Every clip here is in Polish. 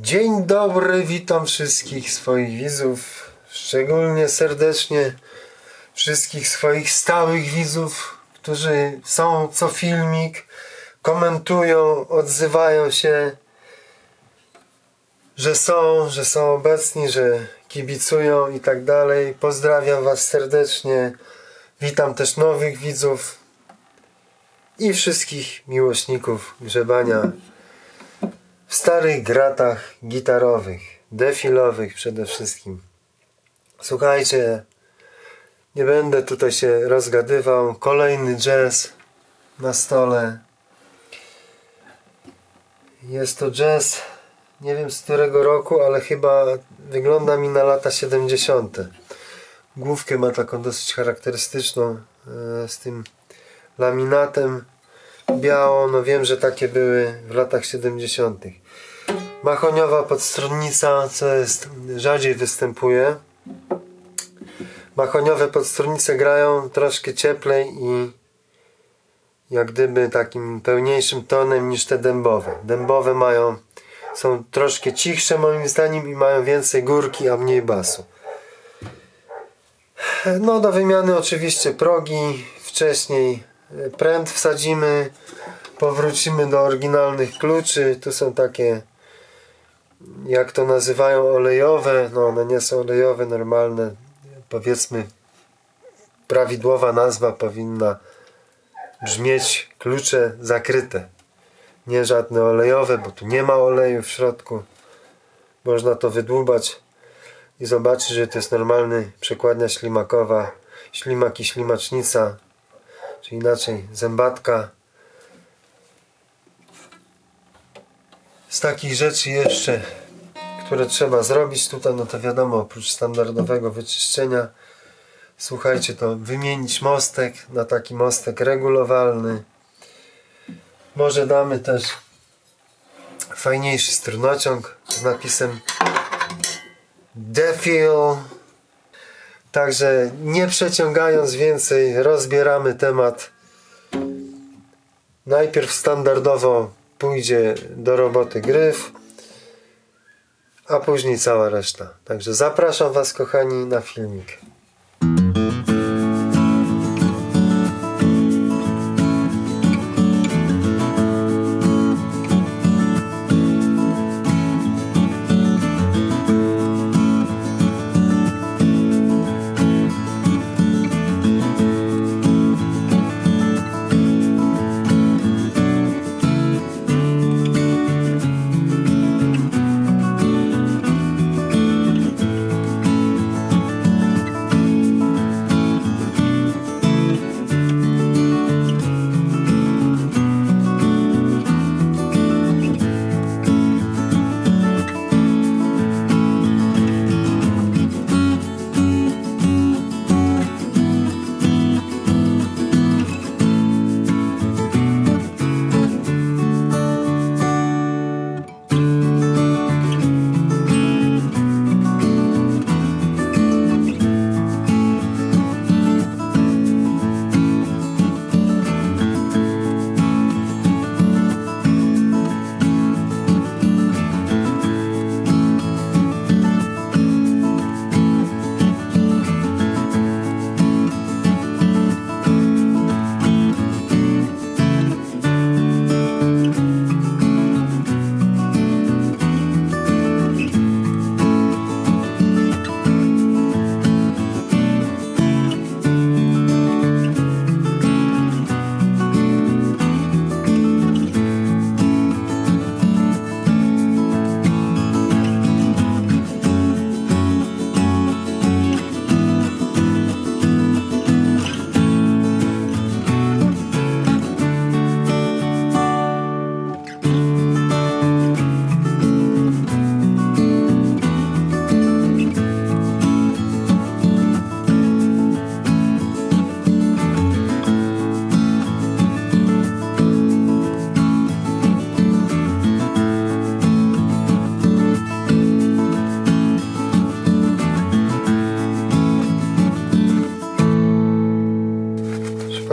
Dzień dobry, witam wszystkich swoich widzów, szczególnie serdecznie wszystkich swoich stałych widzów, którzy są co filmik, komentują, odzywają się, że są, że są obecni, że kibicują i tak dalej. Pozdrawiam Was serdecznie. Witam też nowych widzów i wszystkich miłośników grzebania w starych gratach gitarowych, defilowych przede wszystkim. Słuchajcie, nie będę tutaj się rozgadywał. Kolejny jazz na stole. Jest to jazz, nie wiem z którego roku, ale chyba wygląda mi na lata 70. Główkę ma taką dosyć charakterystyczną e, z tym laminatem biało, no wiem, że takie były w latach 70. Machoniowa podstronnica, co jest rzadziej występuje. Machoniowe podstronnice grają troszkę cieplej i jak gdyby takim pełniejszym tonem niż te dębowe. Dębowe mają, są troszkę cichsze moim zdaniem i mają więcej górki, a mniej basu. No do wymiany oczywiście progi, wcześniej pręt wsadzimy, powrócimy do oryginalnych kluczy, tu są takie jak to nazywają olejowe, no one nie są olejowe, normalne, powiedzmy prawidłowa nazwa powinna brzmieć klucze zakryte, nie żadne olejowe, bo tu nie ma oleju w środku, można to wydłubać i zobaczyć, że to jest normalny przekładnia ślimakowa, ślimak i ślimacznica, czy inaczej zębatka. Z takich rzeczy jeszcze, które trzeba zrobić tutaj, no to wiadomo, oprócz standardowego wyczyszczenia, słuchajcie, to wymienić mostek na taki mostek regulowalny. Może damy też fajniejszy strunociąg z napisem Defil. Także nie przeciągając więcej, rozbieramy temat. Najpierw standardowo pójdzie do roboty gryf, a później cała reszta. Także zapraszam Was, kochani, na filmik.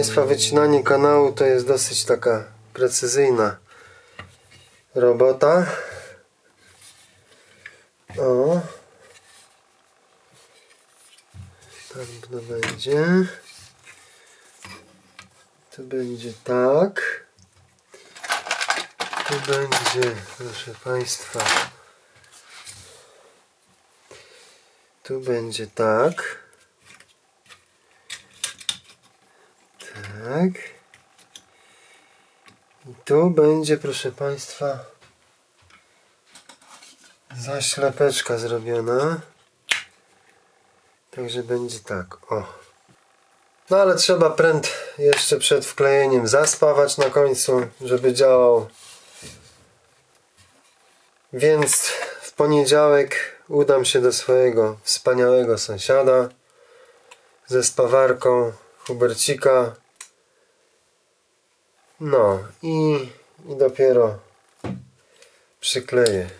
Państwa, wycinanie kanału to jest dosyć taka precyzyjna robota. O. Tak to będzie. Tu będzie tak. Tu będzie, proszę Państwa. Tu będzie tak. Tak. I tu będzie, proszę Państwa, zaślepeczka zrobiona. Także będzie tak, o. No ale trzeba pręt jeszcze przed wklejeniem zaspawać na końcu, żeby działał. Więc w poniedziałek udam się do swojego wspaniałego sąsiada ze spawarką Hubercika. No i, i dopiero przykleję.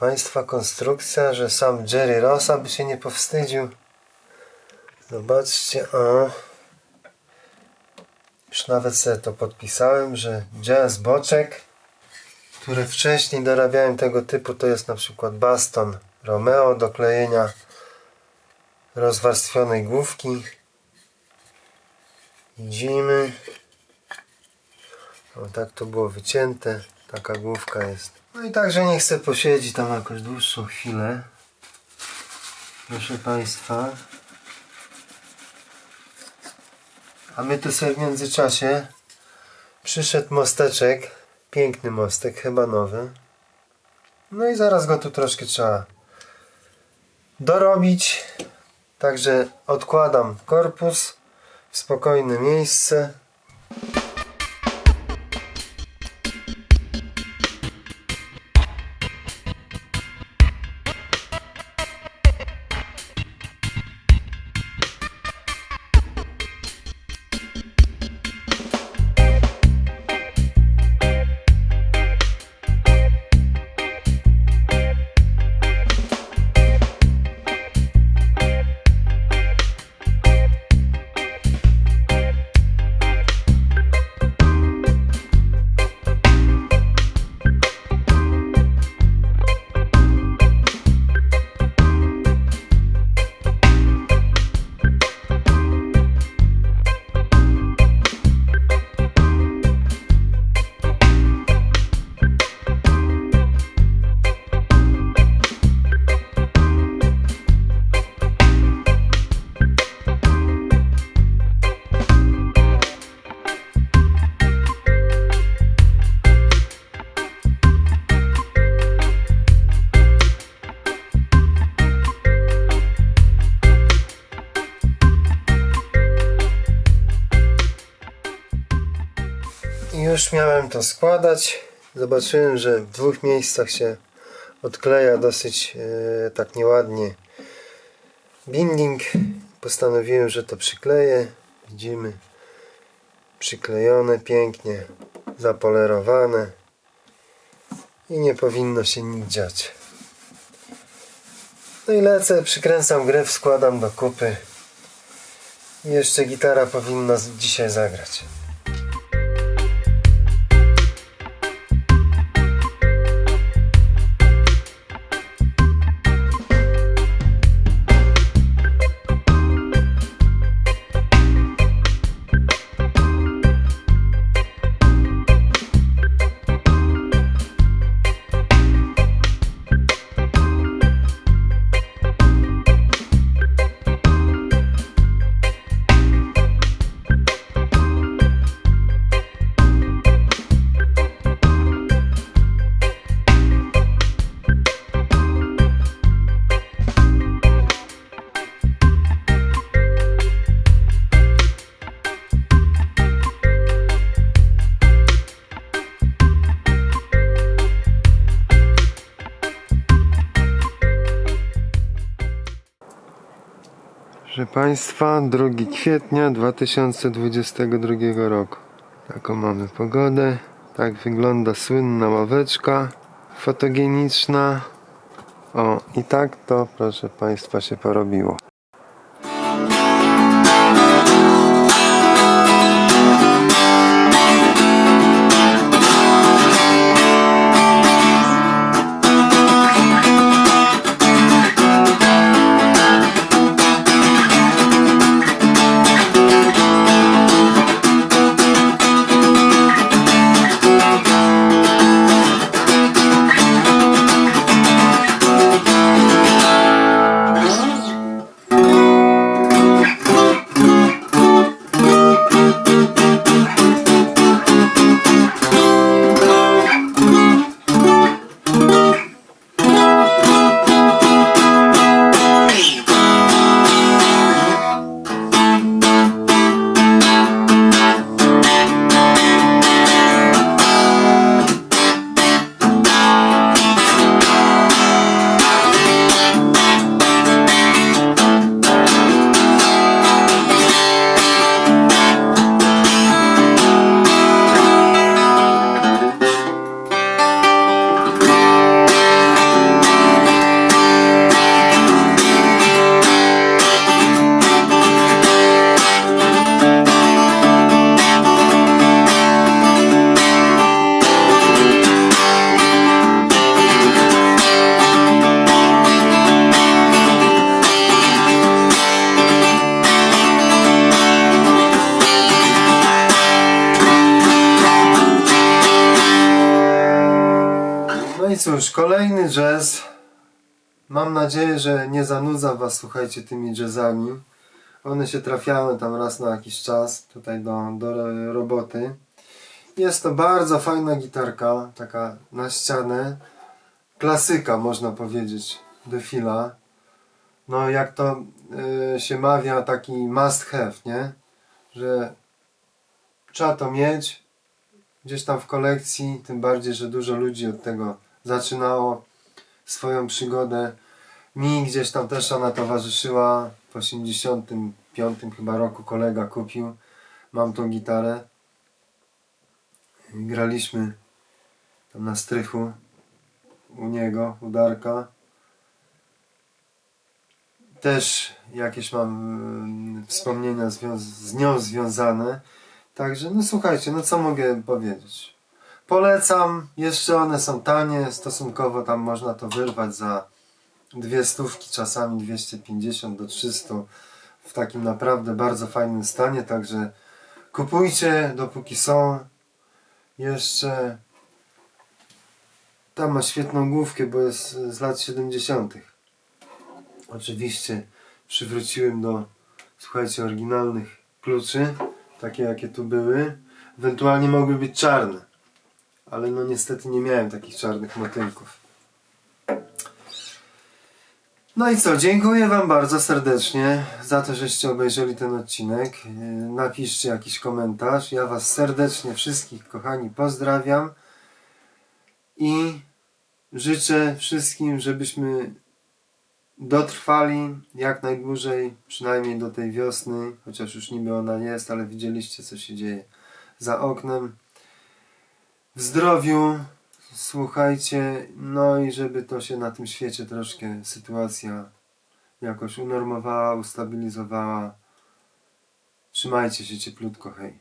Państwa, konstrukcja, że sam Jerry Rossa by się nie powstydził. Zobaczcie, o. Już nawet sobie to podpisałem, że jazz boczek, które wcześniej dorabiałem tego typu, to jest na przykład baston Romeo do klejenia rozwarstwionej główki. Widzimy. O, tak to było wycięte. Taka główka jest. No i także nie chcę posiedzi tam jakoś dłuższą chwilę. Proszę Państwa. A my tu sobie w międzyczasie przyszedł mosteczek. Piękny mostek, chyba nowy. No i zaraz go tu troszkę trzeba dorobić. Także odkładam korpus w spokojne miejsce. To składać. Zobaczyłem, że w dwóch miejscach się odkleja dosyć e, tak nieładnie binding. Postanowiłem, że to przykleję. Widzimy przyklejone, pięknie zapolerowane i nie powinno się nic dziać. No i lecę, przykręcam grę, składam do kupy. I jeszcze gitara powinna dzisiaj zagrać. Państwa, 2 kwietnia 2022 roku. Taką mamy pogodę. Tak wygląda słynna ławeczka fotogeniczna. O, i tak to, proszę Państwa, się porobiło. Cóż, kolejny jazz. Mam nadzieję, że nie zanudza Was, słuchajcie, tymi jazzami. One się trafiały tam raz na jakiś czas, tutaj do, do ro- roboty. Jest to bardzo fajna gitarka, taka na ścianę. Klasyka, można powiedzieć, defila. No, jak to y, się mawia, taki must have, nie? Że trzeba to mieć gdzieś tam w kolekcji, tym bardziej, że dużo ludzi od tego zaczynało swoją przygodę. Mi gdzieś tam też ona towarzyszyła. W 85 chyba roku kolega kupił. Mam tą gitarę. Graliśmy tam na strychu u niego, u Darka. Też jakieś mam mm, wspomnienia z nią związane. Także, no słuchajcie, no co mogę powiedzieć? Polecam, jeszcze one są tanie, stosunkowo tam można to wyrwać za dwie stówki, czasami 250 do 300 w takim naprawdę bardzo fajnym stanie, także kupujcie dopóki są. Jeszcze tam ma świetną główkę, bo jest z lat 70. Oczywiście przywróciłem do, słuchajcie, oryginalnych kluczy, takie jakie tu były. Ewentualnie mogły być czarne, ale no niestety nie miałem takich czarnych motylków. No i co, dziękuję Wam bardzo serdecznie za to, żeście obejrzeli ten odcinek. Yy, Napiszcie jakiś komentarz. Ja Was serdecznie wszystkich, kochani, pozdrawiam i życzę wszystkim, żebyśmy dotrwali jak najdłużej, przynajmniej do tej wiosny, chociaż już niby ona jest, ale widzieliście co się dzieje za oknem. Zdrowiu, słuchajcie, no i żeby to się na tym świecie troszkę sytuacja jakoś unormowała, ustabilizowała. Trzymajcie się cieplutko, hej.